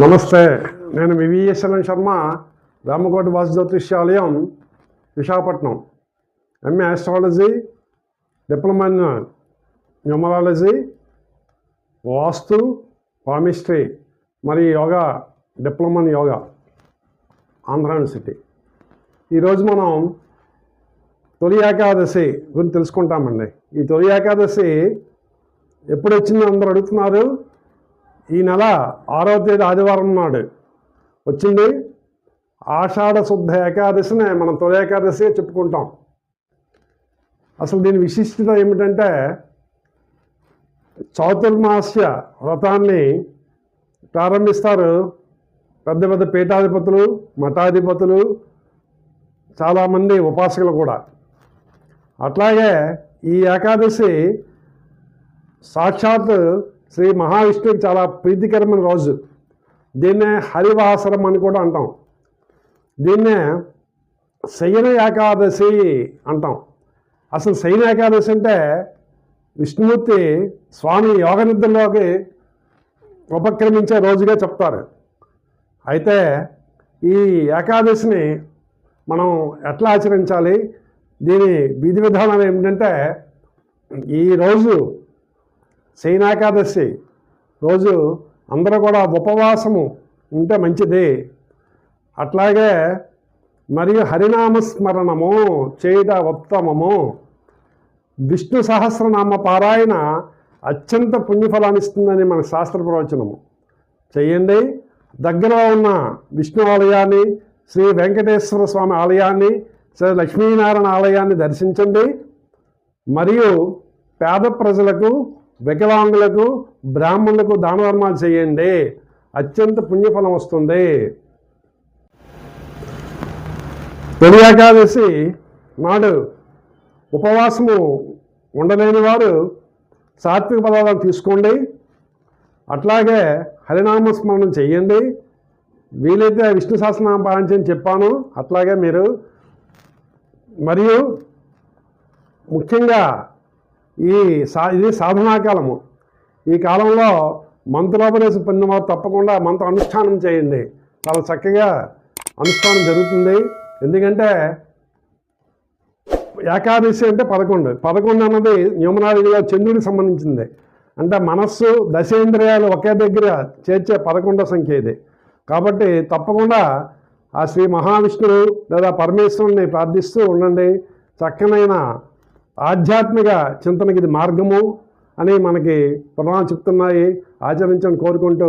నమస్తే నేను వివిఎస్ఎన్ఎన్ శర్మ రామకోటి వాసు జ్యోతిష్యాలయం Visakhapatnam MA astrology diploma in numerology vastu palmistry మరియు yoga diploma in yoga Andhra university ఈరోజు మనం తొలి ఏకాదశి గురించి తెలుసుకుంటామండి. ఈ తొలి ఏకాదశి ఎప్పుడు వచ్చిందో అందరూ అడుగుతున్నారు. ఈ నెల ఆరవ తేదీ ఆదివారం నాడు వచ్చింది. ఆషాఢ శుద్ధ ఏకాదశినే మనం తొలి ఏకాదశి చెప్పుకుంటాం. అసలు దీని విశిష్టత ఏమిటంటే చౌతుర్మాస్య వ్రతాన్ని ప్రారంభిస్తారు. పెద్ద పెద్ద పీఠాధిపతులు మఠాధిపతులు చాలామంది ఉపాసకులు కూడా. అట్లాగే ఈ ఏకాదశి సాక్షాత్ శ్రీ మహావిష్ణువుకి చాలా ప్రీతికరమైన రోజు. దీన్నే హరివాసరం అని కూడా అంటాం. దీన్నే శయన ఏకాదశి అంటాం. అసలు శయన ఏకాదశి అంటే విష్ణుమూర్తి స్వామి యోగ నిద్రలోకి ఉపక్రమించే రోజుగా చెప్తారు. అయితే ఈ ఏకాదశిని మనం ఎట్లా ఆచరించాలి? దీని విధి విధానం ఏమిటంటే ఈరోజు శయనాకాదశి రోజు అందరూ కూడా ఉపవాసము ఉంటే మంచిది. అట్లాగే మరియు హరినామస్మరణము చేయుట ఉత్తమము. విష్ణు సహస్రనామ పారాయణ అత్యంత పుణ్యఫలాన్ని ఇస్తుందని మన శాస్త్ర ప్రవచనము. చేయండి. దగ్గరలో ఉన్న విష్ణు ఆలయాన్ని శ్రీ వెంకటేశ్వర స్వామి ఆలయాన్ని శ్రీ లక్ష్మీనారాయణ ఆలయాన్ని దర్శించండి. మరియు పేద ప్రజలకు వికలాంగులకు బ్రాహ్మణులకు దాన ధర్మాలు చేయండి. అత్యంత పుణ్యఫలం వస్తుంది. తొలి ఏకాదశి నాడు ఉపవాసము ఉండలేని వారు సాత్విక పదార్థాలు తీసుకోండి. అట్లాగే హరినామస్మరణం చేయండి. వీలైతే విష్ణు సహస్రనామ పాటించని చెప్పాను. అట్లాగే మీరు మరియు ముఖ్యంగా ఈ సా ఇది సాధనా కాలము. ఈ కాలంలో మంత్రోపదేశ పొందిన వారు తప్పకుండా మంత్ర అనుష్ఠానం చేయండి. చాలా చక్కగా అనుష్ఠానం జరుగుతుంది. ఎందుకంటే ఏకాదశి అంటే పదకొండు. పదకొండు అన్నది న్యూమరాలజీలో చంద్రుడికి సంబంధించింది. అంటే మనస్సు దశేంద్రియాలు ఒకే దగ్గర చేర్చే పదకొండో సంఖ్య ఇది. కాబట్టి తప్పకుండా ఆ శ్రీ మహావిష్ణువు లేదా పరమేశ్వరుని ప్రార్థిస్తూ ఉండండి. చక్కనైన ఆధ్యాత్మిక చింతనకి ఇది మార్గము అని మనకి పురాణాలు చెప్తున్నాయి. ఆచరించని కోరుకుంటూ